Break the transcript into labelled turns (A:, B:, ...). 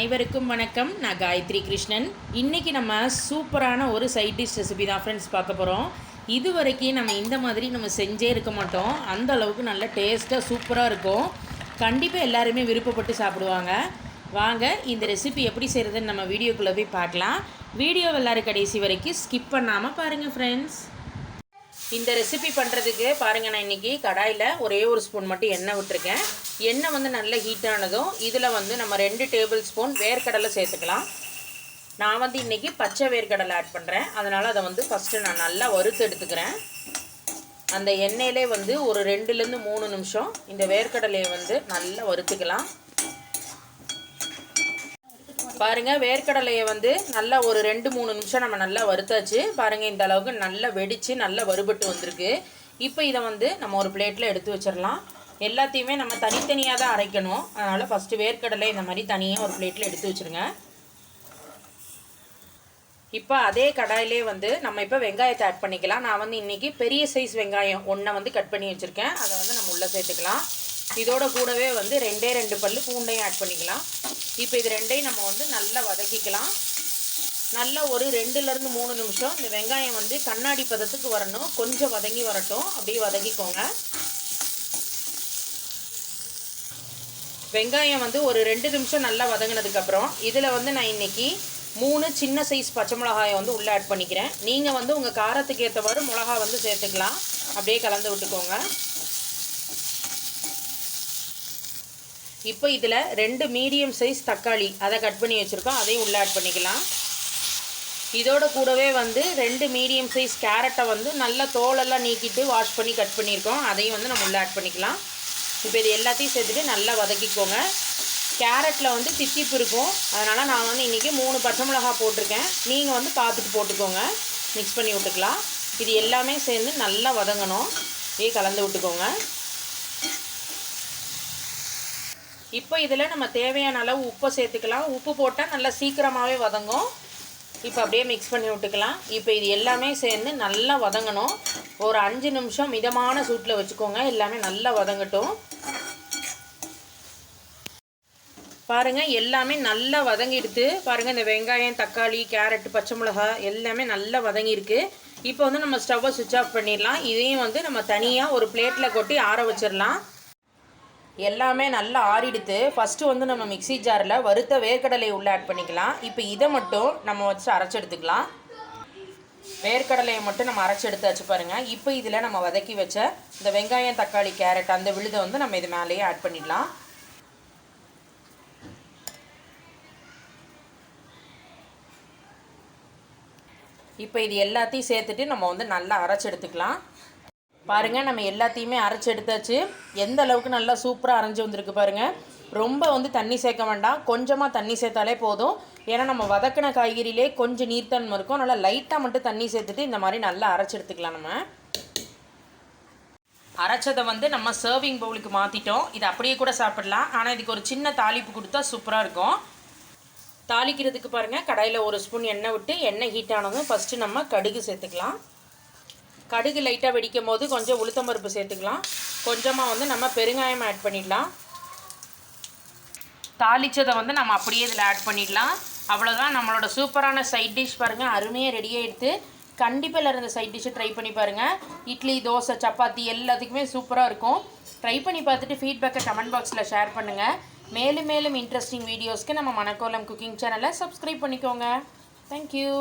A: அனைவருக்கும் வணக்கம். நான் காயத்ரி கிருஷ்ணன். இன்றைக்கி நம்ம சூப்பரான ஒரு சைட் டிஷ் ரெசிபி தான் ஃப்ரெண்ட்ஸ் பார்க்க போகிறோம் இது வரைக்கும் நம்ம இந்த மாதிரி நம்ம செஞ்சே இருக்க மாட்டோம். அந்த அளவுக்கு நல்ல டேஸ்ட்டாக சூப்பராக இருக்கும். கண்டிப்பாக எல்லாருமே விருப்பப்பட்டு சாப்பிடுவாங்க. வாங்க இந்த ரெசிபி எப்படி செய்கிறதுன்னு நம்ம வீடியோக்குள்ளே போய் பார்க்கலாம். வீடியோ எல்லோரும் கடைசி வரைக்கும் ஸ்கிப் பண்ணாமல் பாருங்கள் ஃப்ரெண்ட்ஸ் இந்த ரெசிபி பண்ணுறதுக்கு பாருங்கள் நான் இன்றைக்கி கடாயில் ஒரே ஒரு ஸ்பூன் மட்டும் எண்ணெய் விட்டுருக்கேன். எண்ணெய் வந்து நல்ல ஹீட்டானதும் இதில் வந்து நம்ம ரெண்டு டேபிள் ஸ்பூன் வேர்க்கடலை சேர்த்துக்கலாம். நான் வந்து இன்றைக்கி பச்சை வேர்க்கடலை ஆட் பண்ணுறேன் அதனால் அதை வந்து ஃபஸ்ட்டு நான் நல்லா வறுத்து எடுத்துக்கிறேன். அந்த எண்ணெயிலே வந்து ஒரு ரெண்டுலேருந்து மூணு நிமிஷம் இந்த வேர்க்கடலையை வந்து நல்லா வறுத்துக்கலாம். பாருங்கள் வேர்க்கடலையை வந்து நல்லா ஒரு ரெண்டு மூணு நிமிஷம் நம்ம நல்லா வறுத்தாச்சு. பாருங்கள் இந்த அளவுக்கு நல்லா வெடித்து நல்லா வறுபட்டு வந்திருக்கு. இப்போ இதை வந்து நம்ம ஒரு பிளேட்டில் எடுத்து வச்சிடலாம். எல்லாத்தையுமே நம்ம தனித்தனியாக தான் அரைக்கணும். அதனால் ஃபஸ்ட்டு வேர்க்கடலை இந்த மாதிரி தனியாக ஒரு பிளேட்டில் எடுத்து வச்சுருங்க. இப்போ அதே கடாயிலே வந்து நம்ம இப்போ வெங்காயத்தை ஆட் பண்ணிக்கலாம். நான் வந்து இன்றைக்கி பெரிய சைஸ் வெங்காயம் ஒன்றை வந்து கட் பண்ணி வச்சுருக்கேன். அதை வந்து நம்ம உள்ளே சேர்த்துக்கலாம். இதோட கூடவே வந்து ரெண்டே ரெண்டு பல் பூண்டையும் ஆட் பண்ணிக்கலாம். இப்போ இது ரெண்டையும் நம்ம வந்து நல்லா வதக்கிக்கலாம். நல்லா ஒரு ரெண்டுலேருந்து மூணு நிமிஷம் இந்த வெங்காயம் வந்து கண்ணாடி பதத்துக்கு வரணும். கொஞ்சம் வதங்கி வரட்டும். அப்படியே வதக்கிக்கோங்க. வெங்காயம் வந்து ஒரு ரெண்டு நிமிஷம் நல்லா வதங்கினதுக்கப்புறம் இதில் வந்து நான் இன்றைக்கி மூணு சின்ன சைஸ் பச்சை மிளகாயை வந்து உள்ளே ஆட் பண்ணிக்கிறேன். நீங்கள் வந்து உங்கள் காரத்துக்கு ஏற்றவாறு மிளகா வந்து சேர்த்துக்கலாம். அப்படியே கலந்து விட்டுக்கோங்க. இப்போ இதில் ரெண்டு மீடியம் சைஸ் தக்காளி அதை கட் பண்ணி வச்சுருக்கோம். அதையும் உள்ளே ஆட் பண்ணிக்கலாம். இதோட கூடவே வந்து ரெண்டு மீடியம் சைஸ் கேரட்டை வந்து நல்லா தோலெல்லாம் நீக்கிட்டு வாஷ் பண்ணி கட் பண்ணியிருக்கோம். அதையும் வந்து நம்ம உள்ளே ஆட் பண்ணிக்கலாம். இப்போ இது எல்லாத்தையும் சேர்த்துட்டு நல்லா வதக்கிக்கோங்க. கேரட்டில் வந்து தித்திப்பு இருக்கும். அதனால் நான் வந்து இன்றைக்கி மூணு பச்சை மிளகா போட்டிருக்கேன். நீங்கள் வந்து பார்த்துட்டு போட்டுக்கோங்க. மிக்ஸ் பண்ணி விட்டுக்கலாம். இது எல்லாமே சேர்ந்து நல்லா வதங்கணும். இதே கலந்து விட்டுக்கோங்க. இப்போ இதில் நம்ம தேவையான அளவு உப்பை சேர்த்துக்கலாம். உப்பு போட்டால் நல்லா சீக்கிரமாகவே வதங்கும். இப்போ அப்படியே மிக்ஸ் பண்ணி விட்டுக்கலாம். இப்போ இது எல்லாமே சேர்ந்து நல்லா வதங்கணும். ஒரு அஞ்சு நிமிஷம் மிதமான சூட்டில் வச்சுக்கோங்க. எல்லாமே நல்லா வதங்கட்டும். பாருங்கள் எல்லாமே நல்லா வதங்கிடுது. பாருங்கள் இந்த வெங்காயம் தக்காளி கேரட் பச்சை மிளகா எல்லாமே நல்லா வதங்கியிருக்கு. இப்போ வந்து நம்ம ஸ்டவ்வை சுவிட்ச் ஆஃப் பண்ணிடலாம். இதையும் வந்து நம்ம தனியாக ஒரு பிளேட்டில் கொட்டி ஆற வச்சிடலாம். எல்லாமே நல்லா ஆறிடுத்து. ஃபஸ்ட்டு வந்து நம்ம மிக்சி ஜாரில் வறுத்த வேர்க்கடலை உள்ளே ஆட் பண்ணிக்கலாம். இப்போ இதை மட்டும் நம்ம வச்சு அரைச்சி எடுத்துக்கலாம். வேர்க்கடலையை மட்டும் நம்ம அரைச்சி எடுத்தாச்சு பாருங்கள் இப்போ இதில் நம்ம வதக்கி வச்ச இந்த வெங்காயம் தக்காளி கேரட் அந்த விழுதை வந்து நம்ம இது மேலேயே ஆட் பண்ணிடலாம். இப்போ இது எல்லாத்தையும் சேர்த்துட்டு நம்ம வந்து நல்லா அரைச்சி எடுத்துக்கலாம். பாருங்கள் நம்ம எல்லாத்தையுமே அரைச்சி எடுத்தாச்சு. எந்த அளவுக்கு நல்லா சூப்பராக அரைஞ்சி வந்திருக்கு பாருங்கள் ரொம்ப வந்து தண்ணி சேர்க்க வேண்டாம். கொஞ்சமாக தண்ணி சேர்த்தாலே போதும். ஏன்னா நம்ம வதக்கின காய்கறியிலே கொஞ்சம் நீர்த்தன்மை இருக்கும். நல்லா லைட்டாக மட்டும் தண்ணி சேர்த்துட்டு இந்த மாதிரி நல்லா அரைச்சி எடுத்துக்கலாம் நம்ம. அரைச்சதை வந்து நம்ம சர்விங் பவுலுக்கு மாற்றிட்டோம் இது அப்படியே கூட சாப்பிடலாம். ஆனால் இதுக்கு ஒரு சின்ன தாளிப்பு கொடுத்தா சூப்பராக இருக்கும். தாளிக்கிறதுக்கு பாருங்கள் கடாயில் ஒரு ஸ்பூன் எண்ணெய் விட்டு எண்ணெய் ஹீட் ஆனதும் ஃபஸ்ட்டு நம்ம கடுகு சேர்த்துக்கலாம். கடுகு லைட்டாக வெடிக்கும் போது கொஞ்சம் உளுத்தம்பருப்பு சேர்த்துக்கலாம். கொஞ்சமாக வந்து நம்ம பெருங்காயம் ஆட் பண்ணிடலாம். தாளித்ததை வந்து நம்ம அப்படியே இதில் ஆட் பண்ணிடலாம். அவ்வளோதான் நம்மளோட சூப்பரான சைட் டிஷ் பாருங்கள் அருமையாக ரெடியாக எடுத்து கண்டிப்பாக எல்லோரும் இந்த சைட் டிஷ்ஷை ட்ரை பண்ணி பாருங்கள் இட்லி தோசை சப்பாத்தி எல்லாத்துக்குமே சூப்பராக இருக்கும். ட்ரை பண்ணி பார்த்துட்டு ஃபீட்பேக்கை கமெண்ட் பாக்ஸில் ஷேர் பண்ணுங்கள் மேலும் மேலும் இன்ட்ரெஸ்டிங் வீடியோஸ்க்கு நம்ம மணக்கோலம் குக்கிங் சேனலை சப்ஸ்கிரைப் பண்ணிக்கோங்க. Thank you